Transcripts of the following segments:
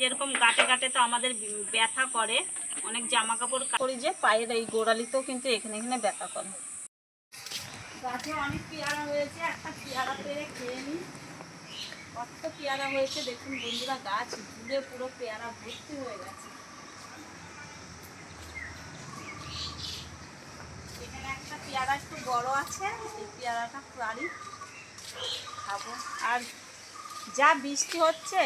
যেরকম গাটে গাটে তো আমাদের ব্যথা করে, অনেক জামা কাপড় করি যে পায়ের এই গোড়ালিতেও কিন্তু এখানে এখানে ব্যথা করে। গাছে অনেক পেয়ারা হয়েছে, একটা পেয়ারা পেরে খেয়ে নিই। কত পেয়ারা হয়েছে দেখুন বন্ধুরা, গাছ ঘুরে পুরো পেয়ারা ভর্তি হয়ে গেছে। এখানে একটা পেয়ারা একটু বড় আছে, এই পেয়ারাটা পারি খাব। আর যা বৃষ্টি হচ্ছে,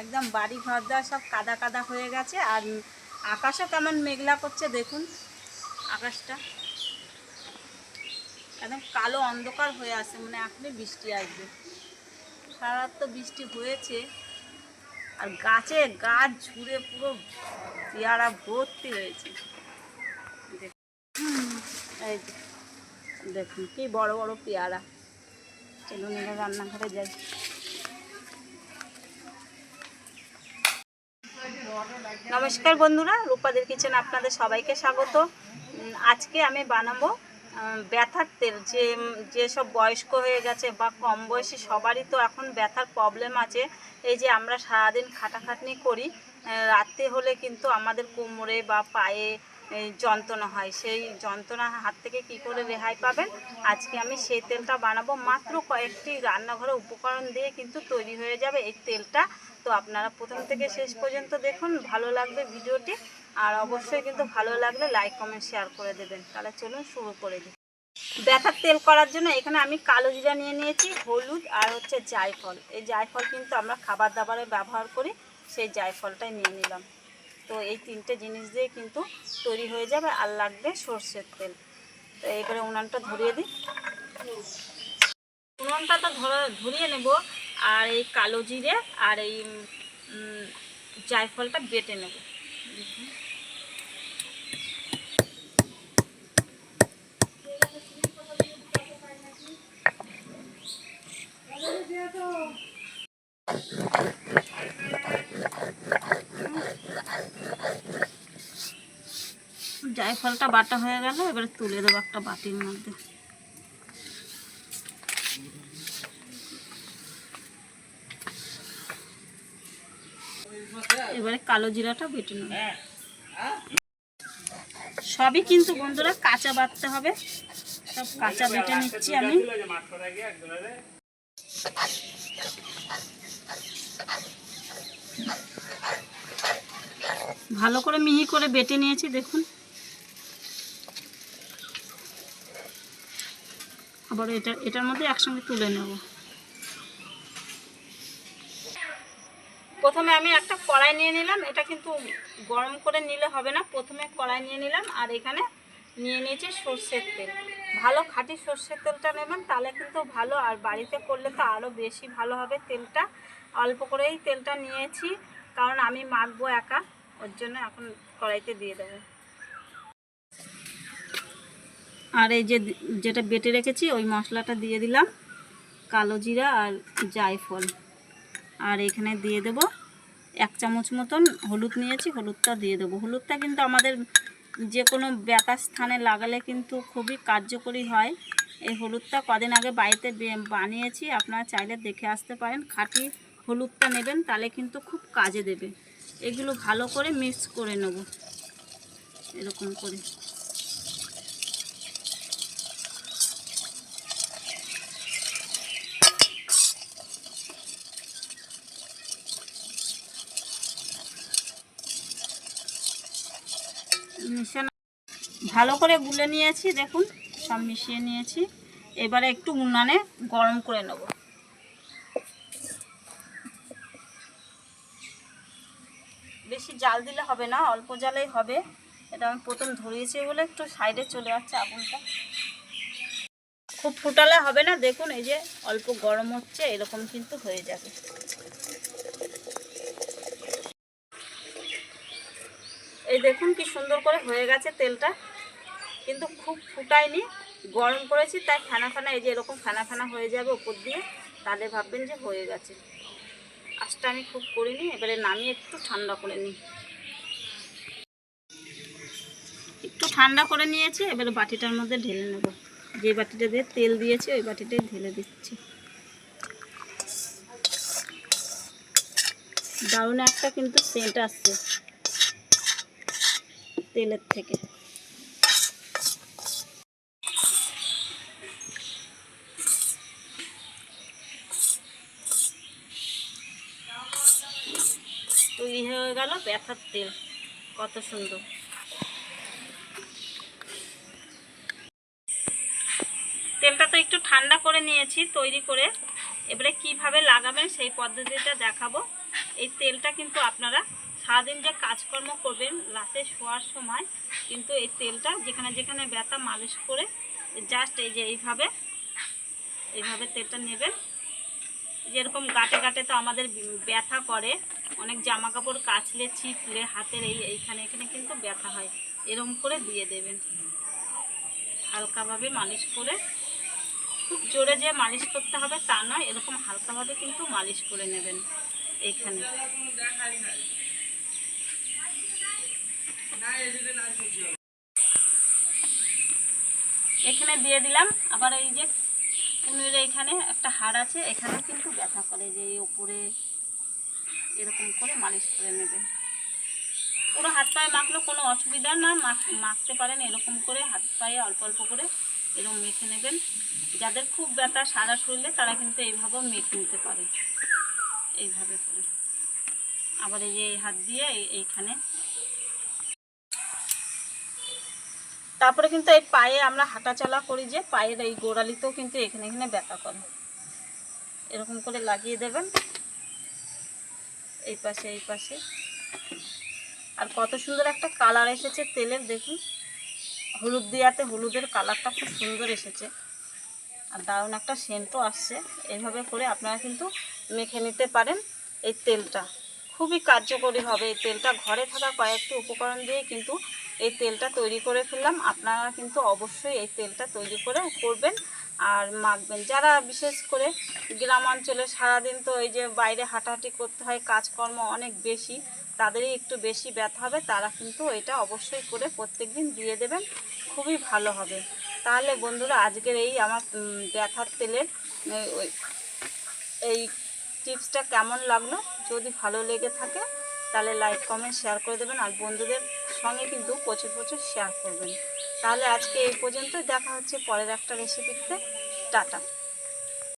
একদম বাড়ি ঘর দেওয়া সব কাদা কাদা হয়ে গেছে, আর আকাশও কেমন মেঘলা করছে দেখুন। আকাশটা একদম কালো অন্ধকার হয়ে আছে মানে এখনই বৃষ্টি আসবে। সারা তো বৃষ্টি হয়েছে, আর গাছে গাছ ঝুড়ে পুরো পেয়ারা ভর্তি হয়েছে। দেখুন। এই দেখুন কি বড় বড় পেয়ারা। চলুন রান্নাঘরে যাই। নমস্কার বন্ধুরা, রূপাদের কিচেন আপনাদের সবাইকে স্বাগত। আজকে আমি বানাবো ব্যথার তেল। যে যেসব বয়স্ক হয়ে গেছে বা কম বয়সী সবারই তো এখন ব্যথার প্রবলেম আছে। এই যে আমরা সারাদিন খাটাখাটনি করি রাত্রে হলে কিন্তু আমাদের কোমরে বা পায়ে যন্ত্রণা হয়। সেই যন্ত্রণা হাত থেকে কি করে রেহাই পাবেন? আজকে আমি সেই তেলটা বানাবো। মাত্র কয়েকটি রান্নাঘরে উপকরণ দিয়ে কিন্তু তৈরি হয়ে যাবে এই তেলটা। তো আপনারা প্রথম থেকে শেষ পর্যন্ত দেখুন, ভালো লাগবে ভিডিওটি। আর অবশ্যই কিন্তু ভালো লাগলে লাইক কমেন্ট শেয়ার করে দেবেন। তাহলে চলুন শুরু করে দিই। ব্যথার তেল করার জন্য এখানে আমি কালো জিরা নিয়ে নিয়েছি, হলুদ আর হচ্ছে জায়ফল। এই জায়ফল কিন্তু আমরা খাবার দাবারে ব্যবহার করি, সেই জায়ফলটাই নিয়ে নিলাম। তো এই তিনটে জিনিস দিয়ে কিন্তু তৈরি হয়ে যাবে আর লাগবে সর্ষের তেল। তো এবারে উনানটা ধরিয়ে দিই। উনুনটা তো ধরে- ধরিয়ে নেব। আর এই কালো জিরে আর এই জায়ফলটা বেটে নেব। জায়ফলটা বাটা হয়ে গেল, এবারে তুলে দেবো একটা বাটির মধ্যে। এবারে কালো জিরাটা বেটে নেব। সবই কিন্তু বন্ধুরা কাঁচা বাটতে হবে। সব কাঁচা বেটে নিচ্ছি আমি। ভালো করে মিহি করে বেটে নিয়েছি, দেখুন। আবার এটা, এটার মধ্যে একসঙ্গে তুলে নেব। প্রথমে আমি একটা কড়াই নিয়ে নিলাম, এটা কিন্তু গরম করে নিলে হবে না। প্রথমে কড়াই নিয়ে নিলাম আর এখানে নিয়ে নিয়েছি সর্ষের তেল। ভালো খাঁটি সর্ষের তেলটা নেবেন, তাহলে কিন্তু ভালো। আর বাড়িতে করলে তো আরও বেশি ভালো হবে তেলটা। অল্প করেই তেলটা নিয়েছি, কারণ আমি মাখবো একা, ওর জন্য এখন কড়াইতে দিয়ে দেবো। আর এই যে যেটা বেটে রেখেছি, ওই মশলাটা দিয়ে দিলাম, কালো জিরা আর জায়ফল। আর এখানে দিয়ে দেব এক চামচ মতন হলুদ নিয়েছি হলুদটা দিয়ে দেবো। হলুদটা কিন্তু আমাদের যে কোনো ব্যথার স্থানে লাগালে কিন্তু খুবই কার্যকরী হয়। এই হলুদটা কদিন আগে বাড়িতে বানিয়েছি, আপনারা চাইলে দেখে আসতে পারেন। খাঁটি হলুদটা নেবেন, তাহলে কিন্তু খুব কাজে দেবে। এগুলো ভালো করে মিক্স করে নেব। এরকম করে। মিশানো ভালো করে গুলে নিয়েছি, দেখুন, সব মিশিয়ে নিয়েছি। এবারে একটু উনানে গরম করে নেব। বেশি জাল দিলে হবে না, অল্প জালেই হবে। এটা আমি প্রথম ধরিয়েছি বলে একটু সাইডে চলে যাচ্ছে আগুনটা। খুব ফুটালে হবে না, দেখুন, এই যে অল্প গরম হচ্ছে, এরকম কিন্তু হয়ে যাবে। এই দেখুন কি সুন্দর করে হয়ে গেছে তেলটা। কিন্তু খুব ফুটায়নি, গরম করেছি, তাই ফেনা ফেনা এই যে এরকম ফেনা ফেনা হয়ে যাবে উপর দিয়ে, তাহলে ভাববেন যে হয়ে গেছে। আজটা আমি খুব করিনি, এবারে নামিয়ে একটু ঠান্ডা করে নিই। একটু ঠান্ডা করে নিয়েছি, এবারে বাটিটার মধ্যে ঢেলে নেব। যে বাটিটা দিয়ে তেল দিয়েছি, ওই বাটিটাই ঢেলে দিচ্ছি। দারুণ একটা কিন্তু সেন্ট আসছে। তেলের থেকে। তৈরি হয়ে গেল ব্যথার তেল। কত সুন্দর। তেলটা তো একটু ঠান্ডা করে নিয়েছি, তৈরি করে। এবারে কীভাবে লাগাবেন সেই পদ্ধতিটা দেখাবো। এই তেলটা কিন্তু আপনারা সারাদিন যে কাজকর্ম করবেন, রাতে শোয়ার সময়, কিন্তু এই তেলটা যেখানে যেখানে ব্যথা মালিশ করে জাস্ট এই যে এইভাবে এইভাবে তেলটা নেবেন। যেরকম গাটে গাটে তো আমাদের ব্যথা করে, অনেক জামা কাপড় কাচলে চিপলে হাতের এই এইখানে, এখানে কিন্তু ব্যথা হয়। এরকম করে দিয়ে দেবেন। হালকাভাবে মালিশ করে, খুব জোরে যে মালিশ করতে হবে তা নয়, এরকম হালকাভাবে কিন্তু মালিশ করে নেবেন এইখানে। এখানে দিয়ে দিলাম। আবার এই যে কুনুরের এখানে একটা হাড় আছে এখানে কিন্তু ব্যথা করে। যে এই উপরে এরকম করে মালিশ করে নেবেন পুরো হাত পায়ে মাখলে কোনো অসুবিধা না, মাখ- মাখতে পারেন এরকম করে। হাত পায়ে অল্প অল্প করে এরকম মেখে নেবেন। যাদের খুব ব্যথা সারা শরীরে, তারা কিন্তু এইভাবেও মেখে নিতে পারে। এইভাবে করে। আবার এই যে হাত দিয়ে এইখানে তারপরে কিন্তু এই পায়ে আমরা হাঁটাচলা করি যে পায়ের এই গোড়ালিতেও কিন্তু এখানে এখানে ব্যথা করে। এরকম করে লাগিয়ে দেবেন। এই পাশে এই পাশে। আর কত সুন্দর একটা কালার এসেছে তেলের, দেখুন। হলুদ দেওয়াতে হলুদের কালারটা খুব সুন্দর এসেছে। আর দারুণ একটা সেন্টও আসছে। এইভাবে করে আপনারা কিন্তু মেখে নিতে পারেন এই তেলটা। খুবই কার্যকরী হবে এই তেলটা। ঘরে থাকা কয়েকটি উপকরণ দিয়ে কিন্তু এই তেলটা তৈরি করে ফেললাম। আপনারা কিন্তু অবশ্যই এই তেলটা তৈরি করে করবেন আর মাখবেন। যারা বিশেষ করে গ্রাম অঞ্চলে সারাদিন তো এই যে বাইরে হাঁটাহাঁটি করতে হয়, কাজকর্ম অনেক বেশি, তাদেরই একটু বেশি ব্যথা হবে, তারা কিন্তু এটা অবশ্যই করে প্রত্যেক দিন দিয়ে দেবেন, খুবই ভালো হবে। তাহলে বন্ধুরা, আজকের এই আমার ব্যথার তেলের এই টিপসটা কেমন লাগল? যদি ভালো লেগে থাকে, তাহলে লাইক কমেন্ট শেয়ার করে দেবেন। আর বন্ধুদের সঙ্গে কিন্তু প্রচুর প্রচুর শেয়ার করবেন। তাহলে আজকে এই পর্যন্তই। দেখা হচ্ছে পরের একটা রেসিপিতে টাটা।